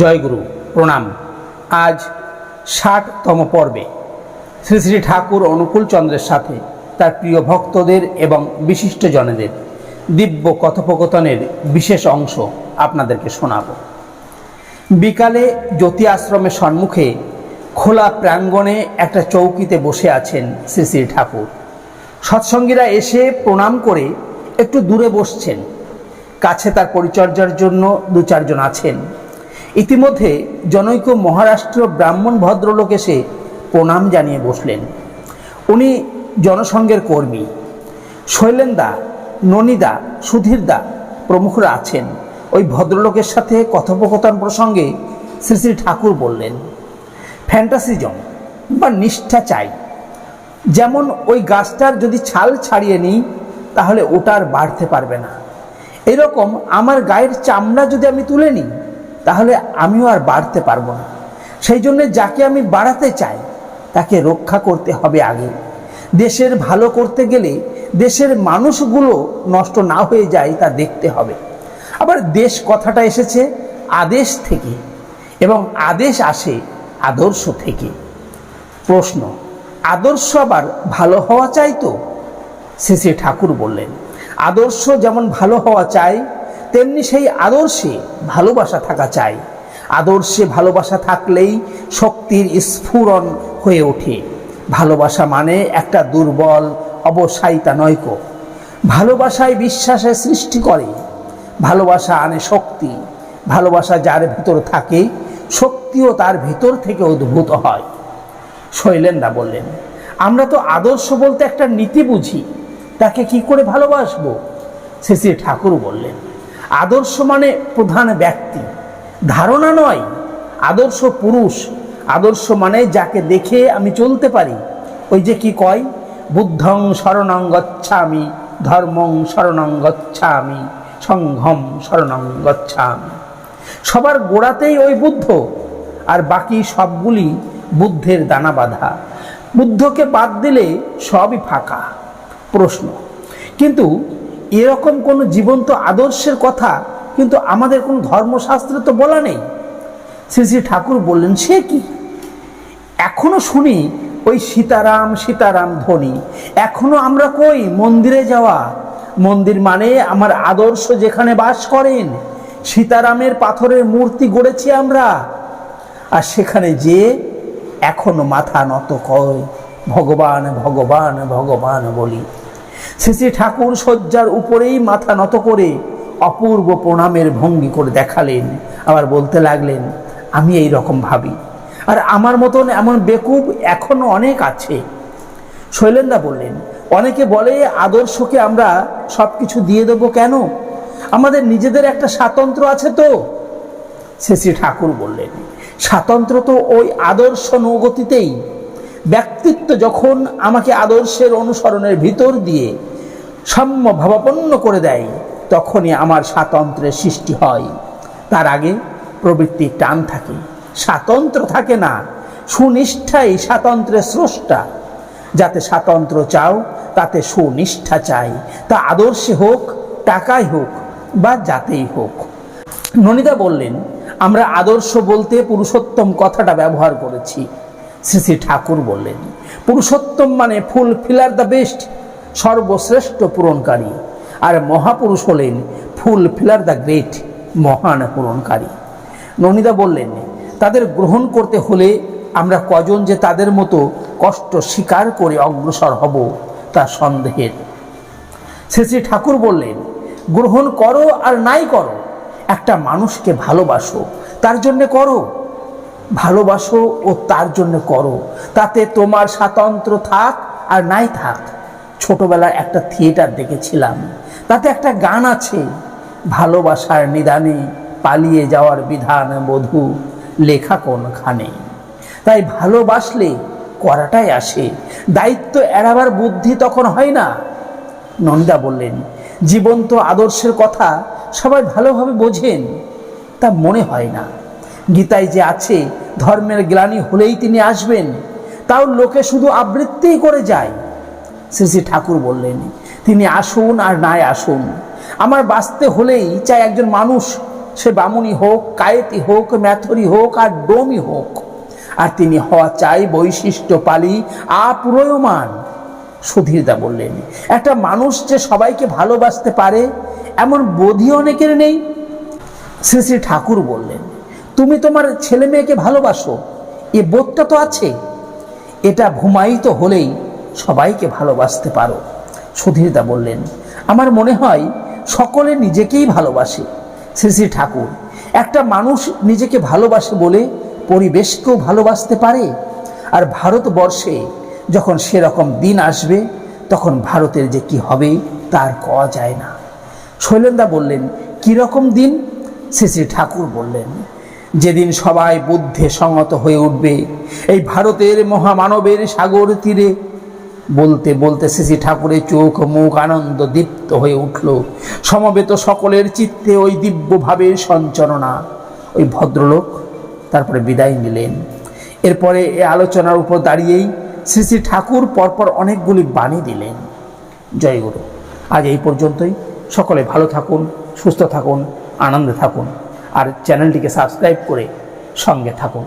জয়গুরু, প্রণাম। আজ ষাটতম পর্বে। শ্রী শ্রী ঠাকুর অনুকূল চন্দ্রের সাথে তার প্রিয় ভক্তদের এবং বিশিষ্ট জনেদের দিব্য কথোপকথনের বিশেষ অংশ আপনাদেরকে শোনাব। বিকালে জ্যোতি আশ্রমের সম্মুখে খোলা প্রাঙ্গণে একটা চৌকিতে বসে আছেন শ্রী শ্রী ঠাকুর। সৎসঙ্গীরা এসে প্রণাম করে একটু দূরে বসছেন। কাছে তার পরিচর্যার জন্য দু চারজন আছেন। ইতিমধ্যে জনৈক মহারাষ্ট্র ব্রাহ্মণ ভদ্রলোক এসে প্রণাম জানিয়ে বসলেন। উনি জনসংঘের কর্মী। শৈলেন্দা, ননিদা, সুধীরদা প্রমুখরা আছেন। ওই ভদ্রলোকের সাথে কথোপকথন প্রসঙ্গে শ্রী শ্রী ঠাকুর বললেন, ফ্যান্টাসিজম বা নিষ্ঠা চাই। যেমন ওই গাছটার যদি ছাল ছাড়িয়ে নিই, তাহলে ওটার বাড়তে পারবে না। এরকম আমার গায়ের চামড়া যদি আমি তুলে নিই তাহলে আমিও আর বাড়তে পারব না। সেই জন্য যাকে আমি বাড়াতে চাই, তাকে রক্ষা করতে হবে আগে। দেশের ভালো করতে গেলে দেশের মানুষগুলো নষ্ট না হয়ে যায় তা দেখতে হবে। আবার দেশ কথাটা এসেছে আদেশ থেকে, এবং আদেশ আসে আদর্শ থেকে। প্রশ্ন, আদর্শ আবার ভালো হওয়া চাই তো? শ্রী ঠাকুর বললেন, আদর্শ যেমন ভালো হওয়া চাই তেমনি সেই আদর্শে ভালোবাসা থাকা চাই। আদর্শে ভালোবাসা থাকলেই শক্তির স্ফুরণ হয়ে ওঠে। ভালোবাসা মানে একটা দুর্বল, অবসায়িতা নয়ক ভালোবাসায় বিশ্বাসের সৃষ্টি করে। ভালোবাসা আনে শক্তি। ভালোবাসা যার ভিতর থাকে, শক্তিও তার ভিতর থেকে উদ্ভূত হয়। শৈলেন্দা বললেন, আমরা তো আদর্শ বলতে একটা নীতি বুঝি। তাকে কি করে ভালোবাসবো? শ্রী শ্রী ঠাকুর বললেন আদর্শ মানে প্রধান ব্যক্তি। ধারণা নয়, আদর্শ পুরুষ। আদর্শ মানে যাকে দেখে আমি চলতে পারি। ওই যে কি কয়? বুদ্ধং শরণং গচ্ছামি, ধর্মং শরণং গচ্ছামি, সংঘম শরণং গচ্ছামি। সবার গোড়াতেই ওই বুদ্ধ, আর বাকি সবগুলি বুদ্ধের দানা বাঁধা। বুদ্ধকে বাদ দিলে সবই ফাঁকা। প্রশ্ন। কিন্তু এরকম কোনো জীবন্ত আদর্শের কথা কিন্তু আমাদের কোনো ধর্মশাস্ত্রে তো বলা নেই। শ্রী শ্রী ঠাকুর বললেন, সে কি? এখনও শুনি, ওই সীতারাম সীতারাম ধ্বনি এখনও আমরা কই মন্দিরে যাওয়া? মন্দির মানে আমার আদর্শ যেখানে বাস করেন, সীতারামের পাথরের মূর্তি গড়েছি আমরা। আর সেখানে যে এখনও মাথা নত কয় ভগবান ভগবান ভগবান বলি। শ্রী ঠাকুর শয্যার উপরেই মাথা নত করে অপূর্ব প্রণামের ভঙ্গি করে দেখালেন, আবার বলতে লাগলেন, আমি এই রকম ভাবি। আর আমার মতন এমন বেকুব এখনও অনেক আছে। শৈলেন্দা বললেন, অনেকে বলে, আদর্শকে আমরা সব কিছু দিয়ে দেবো কেন? আমাদের নিজেদের একটা স্বাতন্ত্র আছে তো? শ্রী শ্রী ঠাকুর বললেন, স্বাতন্ত্র তো ওই আদর্শ নৌগতিতেই ব্যক্তিত্ব যখন আমাকে আদর্শের অনুসরণের ভিতর দিয়ে সাম্য ভাবাপন্ন করে দেয়, তখনই আমার স্বাতন্ত্রের সৃষ্টি হয়। তার আগে প্রবৃত্তির টান থাকে, স্বাতন্ত্র থাকে না, সুনিষ্ঠাই স্বাতন্ত্রের স্রষ্টা। যাতে স্বাতন্ত্র চাও, তাতে সুনিষ্ঠা চাই। তা আদর্শে হোক, টাকায় হোক, বা যাতেই হোক। ননিদা বললেন, আমরা আদর্শ বলতে পুরুষোত্তম কথাটা ব্যবহার করেছি। শ্রী শ্রী ঠাকুর বললেন, পুরুষোত্তম মানে ফুল ফিলার দ্য বেস্ট, সর্বশ্রেষ্ঠ পূরণকারী। আর মহাপুরুষ হলেন, ফুল ফিলার দ্য গ্রেট, মহান পূরণকারী। ননিদা বললেন, তাদের গ্রহণ করতে হলে আমরা কজন যে তাদের মতো কষ্ট স্বীকার করে অগ্রসর হব, তা সন্দেহের। শ্রী শ্রী ঠাকুর বললেন, গ্রহণ করো আর নাই করো, একটা মানুষকে ভালোবাসো, তার জন্যে করো। ভালোবাসো ও তার জন্য করো। তাতে তোমার স্বাতন্ত্র থাক আর নাই থাক। ছোটবেলায় একটা থিয়েটার দেখেছিলাম। তাতে একটা গান আছে, ভালোবাসার নিদানে পালিয়ে যাওয়ার বিধান বধু, লেখা কোনখানে? তাই ভালোবাসলে করাটাই আসে। দায়িত্ব এড়াবার বুদ্ধি তখন হয় না। নন্দা বললেন জীবন্ত আদর্শের কথা, সবাই ভালোভাবে বোঝেন, তা মনে হয় না। গীতায় যে আছে, ধর্মের গ্লানি হলেই তিনি আসবেন, তাও লোকে শুধু আবৃত্তিই করে যায়। শ্রী শ্রী ঠাকুর বললেন, তিনি আসুন আর নাই আসুন। আমার বাঁচতে হলেই চাই একজন মানুষ, সে বামুনি হোক, কায়েতি হোক, ম্যাথরি হোক আর ডোমি হোক। আর তিনি হওয়া চাই বৈশিষ্ট্য পালি, আপ্রয়মান। সুধীরদা বললেন, একটা মানুষ যে সবাইকে ভালোবাসতে পারে, এমন বোধি অনেকের নেই? শ্রী শ্রী ঠাকুর বললেন তুমি তোমার ছেলে মেয়েকে ভালোবাসো। এ বোধটা তো আছে। এটা ভূমায়িত হলেই সবাইকে ভালোবাসতে পারো, সুধীরদা বললেন। আমার মনে হয় সকলে নিজেকেই ভালোবাসে শ্রী শ্রী ঠাকুর। একটা মানুষ নিজেকে ভালোবাসে বলে পরিবেশকেও ভালোবাসতে পারে। আর ভারতবর্ষে যখন সেরকম দিন আসবে, তখন ভারতের যে কি হবে তার কওয়া যায় না। শৈলেন্দা বললেন, কীরকম দিন? শ্রী শ্রী ঠাকুর বললেন যেদিন সবাই বুদ্ধে সংহত হয়ে উঠবে, এই ভারতের মহামানবের সাগর তীরে, বলতে বলতে শ্রী ঠাকুরের চোখ মুখ আনন্দ দীপ্ত হয়ে উঠল। সমবেত সকলের চিত্তে ওই দিব্য ভাবের সঞ্চালনা ওই ভদ্রলোক তারপরে বিদায় নিলেন। এরপরে এ আলোচনার উপর দাঁড়িয়েই শ্রী শ্রী ঠাকুর পরপর অনেকগুলি বাণী দিলেন। জয়গুরু আজ এই পর্যন্তই। সকলে ভালো থাকুন, সুস্থ থাকুন, আনন্দে থাকুন। আর চ্যানেলটিকে সাবস্ক্রাইব করে সঙ্গে থাকুন।